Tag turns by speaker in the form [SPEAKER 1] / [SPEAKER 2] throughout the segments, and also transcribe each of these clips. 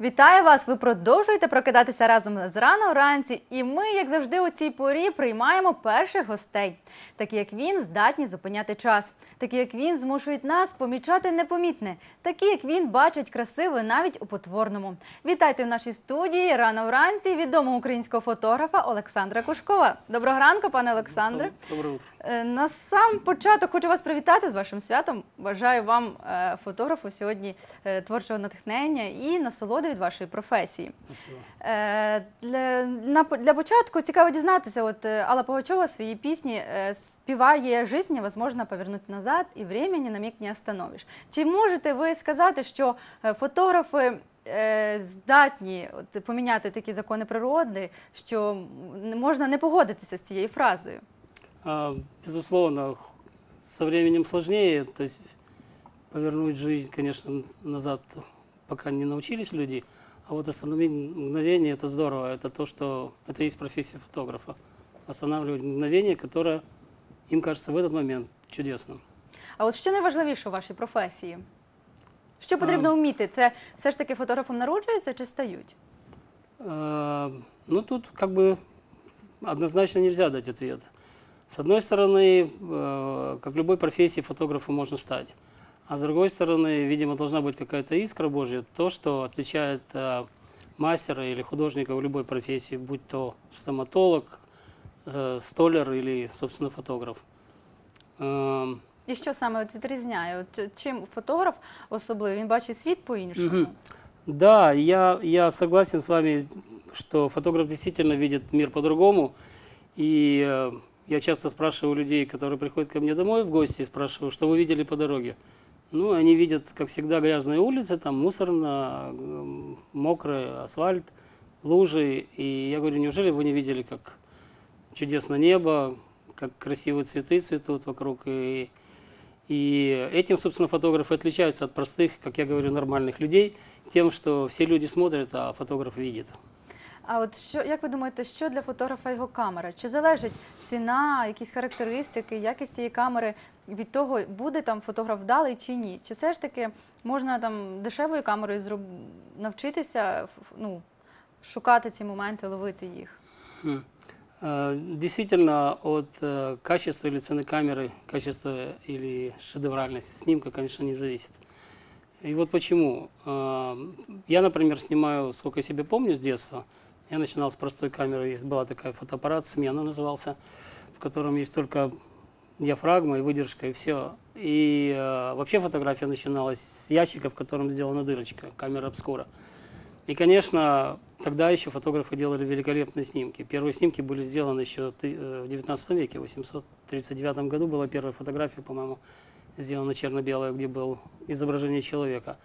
[SPEAKER 1] Вітаю вас! Ви продовжуєте прокидатися разом з рано вранці, і ми, як завжди, у цій порі приймаємо перших гостей. Такі як він, здатні зупиняти час. Такі як він змушують нас помічати непомітне. Такі як він бачать красиве навіть у потворному. Вітайте в нашій студії рано вранці відомого українського фотографа Олександра Кушкова. Доброго ранку, пане Олександре.
[SPEAKER 2] Доброе утро.
[SPEAKER 1] Е, На сам початок хочу вас привітати з вашим святом. Бажаю вам, е, фотографу, сьогодні е, творчого натхнення і насолоди від вашої професії. Е, Для, на, для початку цікаво дізнатися, от е, Алла Пугачова в своїй пісні е, співає «Жизнь невозможно повернути назад, і времени на миг не остановиш». Чи можете ви сказати, що фотографи е, здатні от, поміняти такі закони природи, що можна не погодитися з цією фразою?
[SPEAKER 2] А, Безусловно, со временем сложнее, то есть повернуть жизнь, конечно, назад пока не научились люди, а вот остановить мгновение это здорово, это то, что это и есть профессия фотографа. Останавливать мгновение, которое им кажется в этот момент чудесным.
[SPEAKER 1] А от що найважливіше у вашій професії? Що потрібно вміти? Це все ж таки фотографом народжуються чи стають?
[SPEAKER 2] А, Ну, тут как бы однозначно нельзя дать ответ. С одной стороны, э, как любой профессии, фотографом можно стать. А с другой стороны, видимо, должна быть какая-то искра Божья, то, что отличает э, мастера или художника в любой профессии, будь то стоматолог, э, столяр или, собственно, фотограф. Эм,
[SPEAKER 1] І що саме от відрізняє? От чим фотограф особливий? Він бачить світ по-іншому.
[SPEAKER 2] Мгм. Да, я, я согласен с вами, что фотограф действительно видит мир по-другому. И э, я часто спрашиваю людей, которые приходят ко мне домой в гости, спрашиваю, что вы видели по дороге. Ну, они видят, как всегда, грязные улицы, там мусорно, м, мокрый асфальт, лужи. И я говорю, неужели вы не видели, как чудесно небо, как красивые цветы цветут вокруг. И, и этим, собственно, фотографы отличаются от простых, как я говорю, нормальных людей, тем, что все люди смотрят, а фотограф видит.
[SPEAKER 1] А от що як ви думаєте, що для фотографа його камера? Чи залежить ціна, якісь характеристики, якість цієї камери від того, буде там фотограф вдалий чи ні? Чи все ж таки можна там дешевою камерою зроб... навчитися ф- ну, шукати ці моменти, ловити їх?
[SPEAKER 2] М. Э, Действительно, от э, качества или цены камеры, качества или шедевральность снимка, конечно, не зависит. И вот почему. Э, Я, например, снимаю, сколько я себе помню с детства, я начинал с простой камеры, есть была такая фотоаппарат, смена назывался, в котором есть только диафрагма и выдержка, и все. И э, вообще фотография начиналась с ящика, в котором сделана дырочка, камера обскура. И, конечно, тогда еще фотографы делали великолепные снимки. Первые снимки были сделаны еще э, в 19 веке, в 839 году была первая фотография, по-моему, сделана черно-белая, где было изображение человека.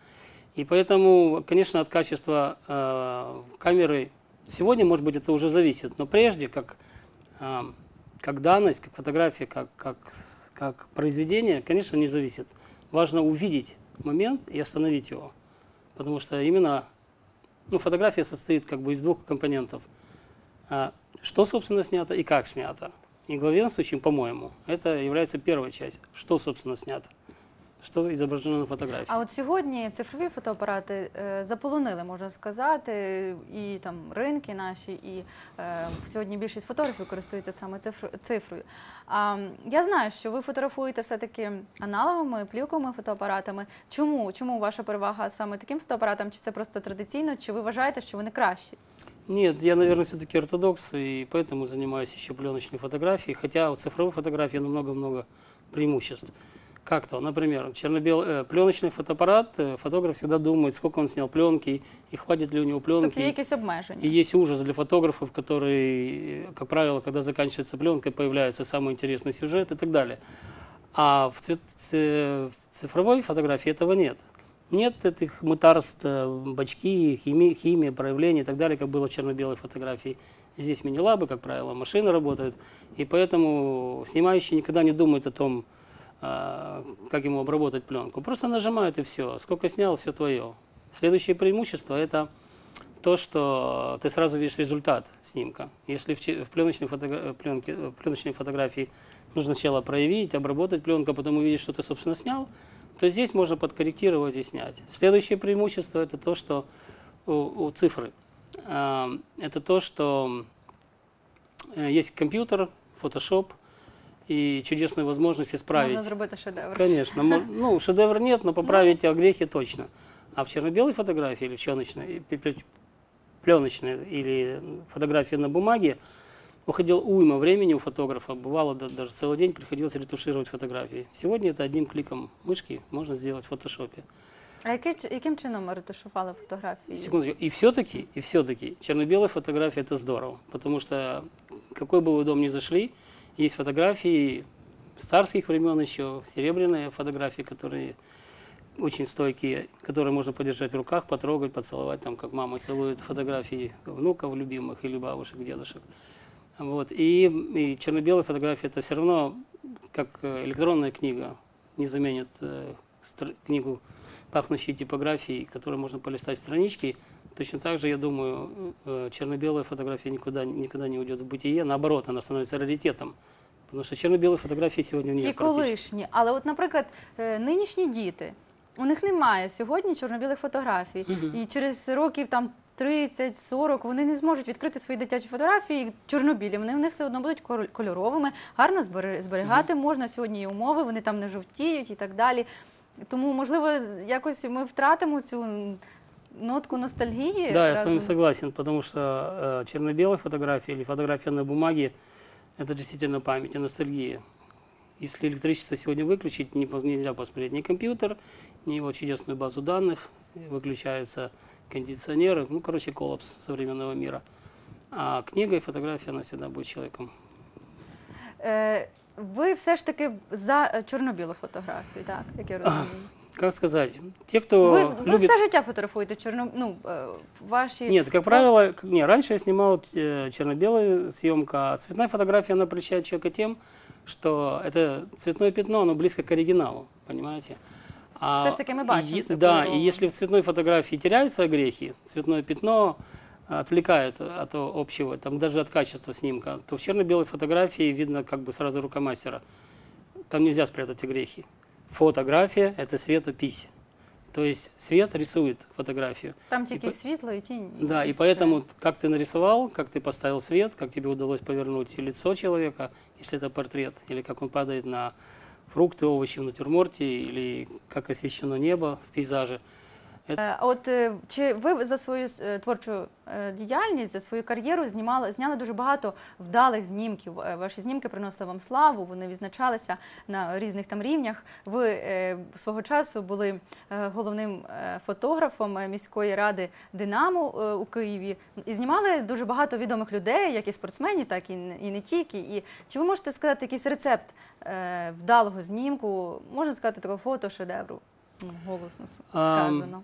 [SPEAKER 2] И поэтому, конечно, от качества э, камеры сегодня, может быть, это уже зависит, но прежде, как, э, как данность, как фотография, как, как, как произведение, конечно, не зависит. Важно увидеть момент и остановить его. Потому что именно ну, фотография состоит как бы из двух компонентов. А, Что, собственно, снято и как снято. И главенствующим, по-моему, это является первая часть. Что, собственно, снято. Что изображено на фотографии.
[SPEAKER 1] А от сьогодні цифрові фотоапарати е, заполонили, можна сказати, і там ринки наші, і е, сьогодні більшість фотографів користуються саме цифр- цифрою. А м, я знаю, що ви фотографуєте все-таки аналоговими, плівковими фотоапаратами. Чому? Чому ваша перевага саме таким фотоапаратам? Чи це просто традиційно, чи ви вважаєте, що вони кращі?
[SPEAKER 2] Нет, я, наверное, все-таки ортодокс, и поэтому занимаюсь еще пленочной фотографией, хотя у цифровой фотографии много-много преимуществ. Как то, например, черно-бел... э, пленочный фотоаппарат, э, фотограф всегда думает, сколько он снял пленки, и хватит ли у него пленки.
[SPEAKER 1] Тобто є якісь обмеження?
[SPEAKER 2] И есть ужас для фотографов, который, как правило, когда заканчивается пленка, появляется самый интересный сюжет и так далее. А в, цвет- в цифровой фотографии этого нет. Нет этих мытарств, э, бачки, химии, химия, проявления и так далее, как было в черно-белой фотографии. Здесь мини-лабы, как правило, машины работают, и поэтому снимающий никогда не думает о том, как ему обработать пленку. Просто нажимает и все. Сколько снял, все твое. Следующее преимущество это то, что ты сразу видишь результат снимка. Если в, в пленочной, фотогра- пленке, э, пленочной фотографии нужно сначала проявить, обработать пленку, а потом увидеть, что ты, собственно, снял, то здесь можно подкорректировать и снять. Следующее преимущество это то, что у, у цифры. А, Это то, что э, есть компьютер, Photoshop и чудесная возможность исправить.
[SPEAKER 1] Можна зробити шедевр.
[SPEAKER 2] Конечно. Ну, шедевр нет, но поправить огрехи точно. А в черно-белой фотографии или в чёночной, пленочной или фотографии на бумаге уходил уйма времени у фотографа. Бывало да- даже целый день приходилось ретушировать фотографии. Сегодня это одним кликом мышки можно сделать в фотошопе.
[SPEAKER 1] А який, яким чином ретушували фотографії?
[SPEAKER 2] Секундочку. И все-таки, и все-таки черно-белая фотография это здорово, потому что какой бы вы дом ни зашли, есть фотографии старских времен еще, серебряные фотографии, которые очень стойкие, которые можно подержать в руках, потрогать, поцеловать, там, как мама целует фотографии внуков любимых или бабушек, дедушек. Вот. И, и черно-белая фотография это все равно, как э, электронная книга, не заменит э, книгу пахнущей типографией, которой можно полистать странички. Точно так же, я думаю, э, черно-белая фотография никуда, никогда не уйдет в бытие. Наоборот, она становится раритетом. Потому что черно-белой фотографии сегодня
[SPEAKER 1] Ті
[SPEAKER 2] практически.
[SPEAKER 1] колишні. Але, от, наприклад, е, нинішні діти, у них немає сьогодні чорно-білих фотографій.
[SPEAKER 2] Мгм.
[SPEAKER 1] І через років там 30-40 вони не зможуть відкрити свої дитячі фотографії чорнобілі. Вони в них все одно будуть кольоровими, гарно зберігати можна. Сьогодні є умови, вони там не жовтіють і так далі. Тому, можливо, якось ми втратимо цю нотку ностальгії.
[SPEAKER 2] Да, я с вами
[SPEAKER 1] разом.
[SPEAKER 2] согласен, потому что э, черно-белая фотография или фотография на бумаге – это действительно память и ностальгия. Если электричество сегодня выключить, не, пос- нельзя посмотреть ни компьютер, ни его чудесную базу данных, и выключаются кондиционеры, ну, короче, коллапс современного мира. А книга и фотография, она всегда будет человеком.
[SPEAKER 1] Е, Ви все ж таки за е, чорно-білу фотографію, так, як я розумію.
[SPEAKER 2] Как сказать, те, кто
[SPEAKER 1] ви
[SPEAKER 2] любит...
[SPEAKER 1] все життя фотографуєте чорно, ну, е, ваші
[SPEAKER 2] Нет, как правило, не, раньше я снимал э, черно-белую съемку, а цветная фотография, она прельщает человека тем, что это цветное пятно, оно близко к оригиналу, понимаете? А,
[SPEAKER 1] Все ж таки ми бачимо
[SPEAKER 2] и- Да, и если в цветной фотографии теряются огрехи, цветное пятно отвлекает от общего, там даже от качества снимка, то в черно-белой фотографии видно как бы сразу рука мастера. Там нельзя спрятать огрехи. Фотография – это светопись. То есть свет рисует фотографию.
[SPEAKER 1] Там
[SPEAKER 2] І
[SPEAKER 1] тільки
[SPEAKER 2] по-
[SPEAKER 1] світло і тінь.
[SPEAKER 2] Да, и
[SPEAKER 1] все.
[SPEAKER 2] поэтому, как ты нарисовал, как ты поставил свет, как тебе удалось повернуть лицо человека, если это портрет, или как он падает на фрукты, овощи в натюрморте, или как освещено небо в пейзаже.
[SPEAKER 1] Е, а От е, чи ви за свою е, творчу е, діяльність, за свою кар'єру знімали зняли дуже багато вдалих знімків. Е, Ваші знімки приносили вам славу, вони відзначалися на різних там рівнях. Ви е, свого часу були е, головним е, фотографом е, міської ради Динамо е, у Києві і знімали дуже багато відомих людей, як і спортсменів, так і не- тільки. І чи ви можете сказати якийсь рецепт е, вдалого знімку? Можна сказати такого фотошедевру? Голосно сказано.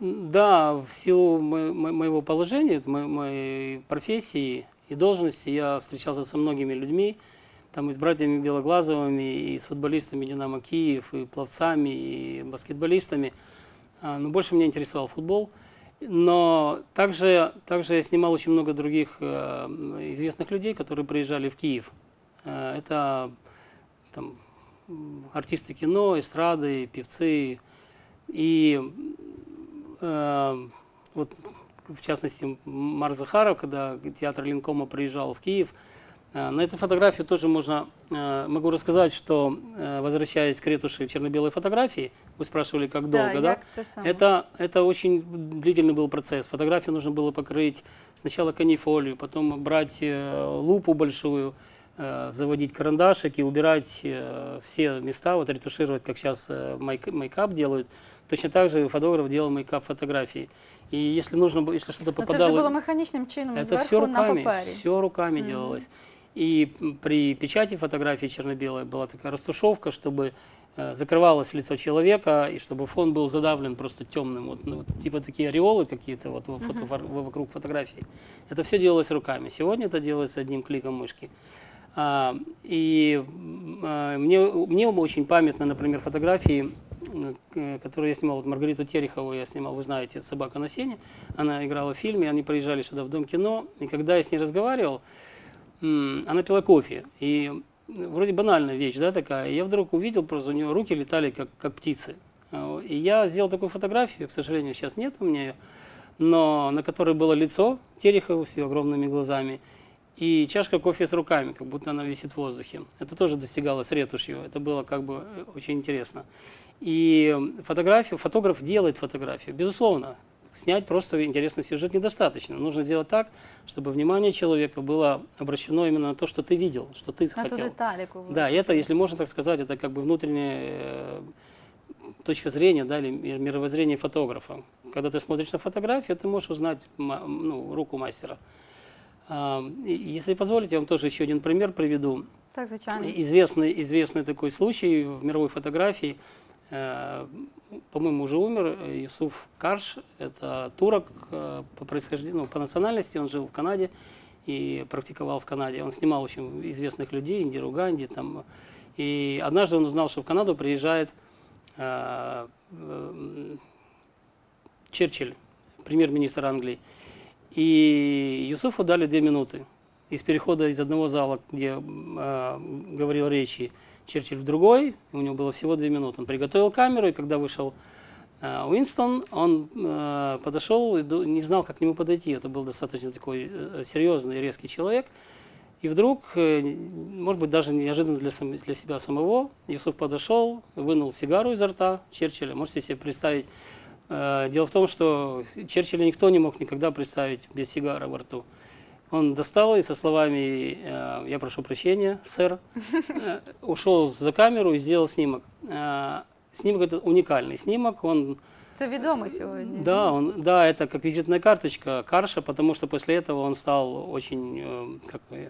[SPEAKER 2] М, Да, в силу мо- мо- моего положения, мо- моей профессии и должности я встречался со многими людьми, там и с братьями Белоглазовыми, и с футболистами «Динамо Киев», и пловцами, и баскетболистами. А, Но больше меня интересовал футбол. Но также, также я снимал очень много других э, известных людей, которые приезжали в Киев. Э, Это там, артисты кино, эстрады, певцы. И э, вот в частности Марк Захаров, когда театр Линкома приезжал в Киев, э, на этой фотографии тоже можно, э, могу рассказать, что э, возвращаясь к ретуши черно-белой фотографии, вы спрашивали, как долго, да?
[SPEAKER 1] саме?
[SPEAKER 2] Это, это очень длительный был процесс. Фотографию нужно было покрыть сначала канифолию, потом брать э, лупу большую, э, заводить карандашик и убирать э, все места, вот ретушировать, как сейчас э, мейк- мейкап делают. Точно так же фотограф делал мейкап фотографии. И если нужно, было- если что-то
[SPEAKER 1] Ну, це
[SPEAKER 2] попадало...
[SPEAKER 1] вже було механічним чином
[SPEAKER 2] Это все руками, все руками
[SPEAKER 1] Мгм.
[SPEAKER 2] делалось. И при печати фотографии черно-белой была такая растушевка, чтобы э, закрывалось лицо человека и чтобы фон был задавлен просто темным, вот, ну, вот типа такие ореолы какие-то вот во- фото- фор- во- вокруг фотографии. Это все делалось руками. Сегодня это делается одним кликом мышки. А, и а, мне, мне очень памятны, например, фотографии, м, к- которые я снимал. Вот Маргариту Терехову я снимал, вы знаете, «Собака на сене». Она играла в фильме, они приезжали сюда в Дом кино. И когда я с ней разговаривал, она пила кофе. И вроде банальная вещь, да, такая. Я вдруг увидел, просто у нее руки летали, как, как птицы. А, И я сделал такую фотографию, к сожалению, сейчас нет у меня ее. но на которой было лицо Терехова с ее огромными глазами и чашка кофе с руками, как будто она висит в воздухе. Это тоже достигалось ретушью, это было как бы э, очень интересно. И фотографию, фотограф делает фотографию, безусловно. Снять просто интересный сюжет недостаточно. Нужно сделать так, чтобы внимание человека было обращено именно на то, что ты видел, что ты
[SPEAKER 1] На ту
[SPEAKER 2] хотел.
[SPEAKER 1] деталь, яку ви
[SPEAKER 2] Да, это, если можно так сказать, это как бы внутренняя э, точка зрения, да, или ми- мировоззрение фотографа. Когда ты смотришь на фотографию, ты можешь узнать ну, руку мастера. А, Если позволите, я вам тоже еще один пример приведу.
[SPEAKER 1] Так, звичайно.
[SPEAKER 2] Известный, известный такой случай в мировой фотографии. Э, По-моему, уже умер Юсуф Карш. Это турок э, по происхождению, ну, по национальности. Он жил в Канаде и практиковал в Канаде. Он снимал очень известных людей, Индиру Ганди. Там. И однажды он узнал, что в Канаду приезжает э, э, Черчилль, премьер-министр Англии. И Юсуфу дали две минуты из перехода из одного зала, где э, говорил речи Черчилль, в другой. У него было всего две минуты. Он приготовил камеру, и когда вышел э, Уинстон, он э, подошел и не знал, как к нему подойти. Это был достаточно такой э, серьезный, резкий человек. И вдруг, э, может быть, даже неожиданно для, сам- для себя самого, Юсуф подошел, вынул сигару изо рта Черчилля. Можете себе представить. Э, Дело в том, что Черчилля никто не мог никогда представить без сигары во рту. Он достал и со словами э, «Я прошу прощения, сэр», э, ушел за камеру и сделал снимок. Э, Снимок этот уникальный снимок, он
[SPEAKER 1] Це відомо сьогодні.
[SPEAKER 2] да, он, да, это как визитная карточка Карша, потому что после этого он стал очень, э, как бы,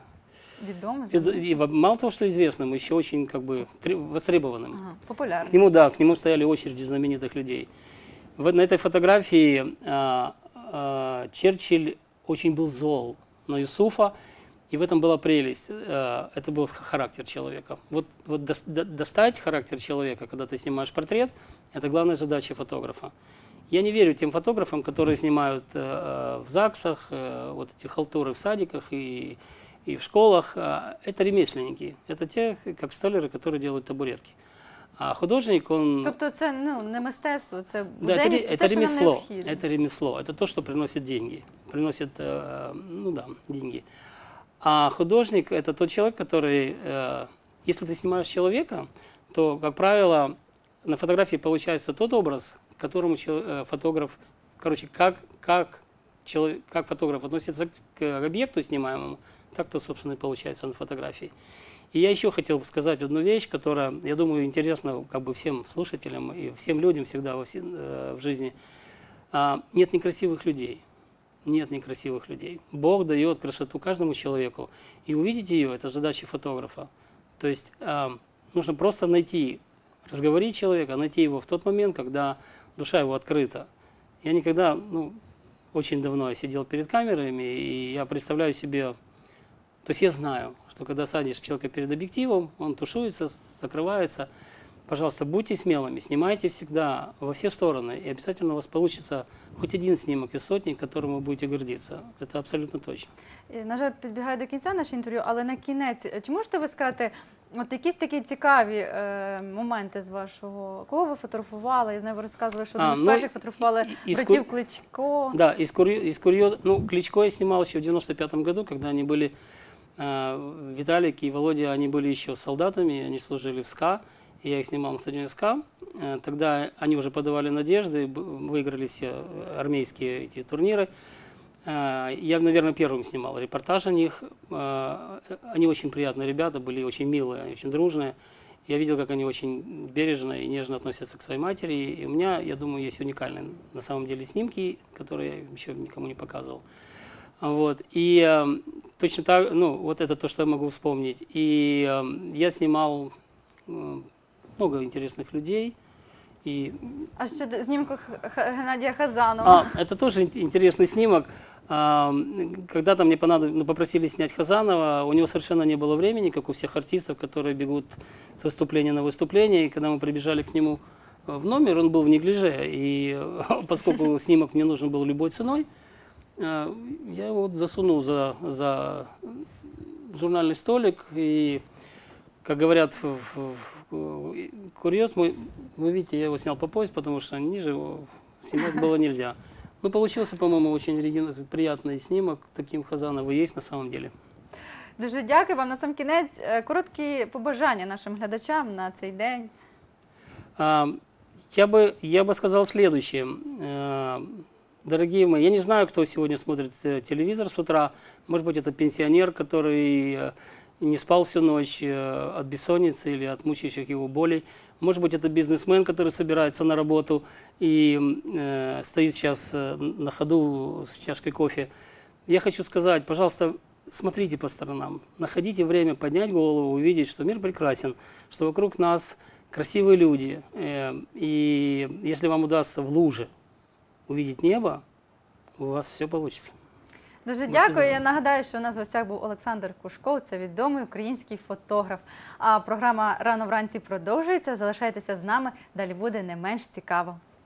[SPEAKER 1] Відомо,
[SPEAKER 2] и,
[SPEAKER 1] знаменитий.
[SPEAKER 2] и мало того, что известным, еще очень как бы тре- востребованным.
[SPEAKER 1] Ага,
[SPEAKER 2] К
[SPEAKER 1] популярний.
[SPEAKER 2] нему, да, к нему стояли очереди знаменитых людей. В, на этой фотографии а, а, Черчилль очень был зол на Юсуфа, и в этом была прелесть. Э, Это был характер человека. Вот, вот дос- до- достать характер человека, когда ты снимаешь портрет, это главная задача фотографа. Я не верю тем фотографам, которые снимают э, в ЗАГСах, э, вот эти халтуры в садиках и, и в школах. Это ремесленники. Это те, как столеры, которые делают табуретки. А художник, он...
[SPEAKER 1] Тобто це ну, не мистецтво, це
[SPEAKER 2] Да, это,
[SPEAKER 1] буденність, це
[SPEAKER 2] это
[SPEAKER 1] нам
[SPEAKER 2] ремесло. Это ремесло. Это то, что приносит деньги. Приносит, э, ну да, деньги. А художник это тот человек, который, э, если ты снимаешь человека, то, как правило, на фотографии получается тот образ, к которому э, фотограф, короче, как, как, чело- как фотограф относится к объекту снимаемому, так то, собственно, и получается на фотографии. И я еще хотел бы сказать одну вещь, которая, я думаю, интересна как бы всем слушателям и всем людям всегда во все- э, в жизни. А, Нет некрасивых людей. Нет некрасивых людей. Бог дает красоту каждому человеку. И увидеть ее – это задача фотографа. То есть а, нужно просто найти, разговорить человека, найти его в тот момент, когда душа его открыта. Я никогда, ну, очень давно я сидел перед камерами, и я представляю себе, то есть я знаю, что когда садишь человека перед объективом, он тушуется, закрывается. Пожалуйста, будьте смелыми, снимайте всегда во все стороны, и обязательно у вас получится хоть один снимок из сотни, которым вы будете гордиться. Это абсолютно точно.
[SPEAKER 1] І, На жаль, підбігає до кінця наше інтерв'ю, але на кінець, е, чи можете ви сказати, от якісь такі цікаві е, моменти з вашого, кого ви фотографували? Я знаю, ви розказували, що
[SPEAKER 2] А,
[SPEAKER 1] одним з
[SPEAKER 2] ну,
[SPEAKER 1] перших фотографували
[SPEAKER 2] і- і
[SPEAKER 1] братів
[SPEAKER 2] ску-
[SPEAKER 1] Кличко.
[SPEAKER 2] Да, из, курьё- из курьез... Ну, Кличко я снимал еще в 95 году, когда они были, э, Виталик и Володя, они были еще солдатами, они служили в СКА, и я их снимал на стадионе СКА. Э, Тогда они уже подавали надежды, выиграли все э, армейские эти турниры. Э, Я, наверное, первым снимал репортаж о них. Э, Они очень приятные ребята, были очень милые, очень дружные. Я видел, как они очень бережно и нежно относятся к своей матери. И у меня, я думаю, есть уникальные на самом деле снимки, которые я еще никому не показывал. Вот. И э, точно так, ну, вот это то, что я могу вспомнить. И э, я снимал э, много интересных людей. И
[SPEAKER 1] А щодо знімку Х- Х- Геннадія Хазанова.
[SPEAKER 2] а, это тоже ин- интересный снимок. А, м, Когда-то мне понадоб- ну, попросили снять Хазанова, у него совершенно не было времени, как у всех артистов, которые бегут с выступления на выступление. И когда мы прибежали к нему э, в номер, он был в неглиже, и э, поскольку снимок мне нужен был любой ценой, я его вот засунул за, за журнальный столик, и, как говорят в, в- в- курьез, мой, вы видите, я его снял по пояс, потому что ниже его снимать было нельзя. Ну, получился, по-моему, очень приятный снимок. Таким Хазанов и есть на самом деле.
[SPEAKER 1] Дуже дякую вам. На сам кінець короткі побажання нашим глядачам на цей день.
[SPEAKER 2] Я бы, я бы сказал следующее. Дорогие мои, я не знаю, кто сегодня смотрит э, телевизор с утра. Может быть, это пенсионер, который э, не спал всю ночь э, от бессонницы или от мучающих его болей. Может быть, это бизнесмен, который собирается на работу и э, стоит сейчас на ходу с чашкой кофе. Я хочу сказать, пожалуйста, смотрите по сторонам, находите время поднять голову, увидеть, что мир прекрасен, что вокруг нас красивые люди. Э, И если вам удастся в луже увидеть небо, у вас все получится.
[SPEAKER 1] Дуже
[SPEAKER 2] Ну,
[SPEAKER 1] дякую. Я нагадаю, що у нас в гостях був Олександр Кушков, це відомий український фотограф. А програма рано вранці продовжується. Залишайтеся з нами. Далі буде не менш цікаво.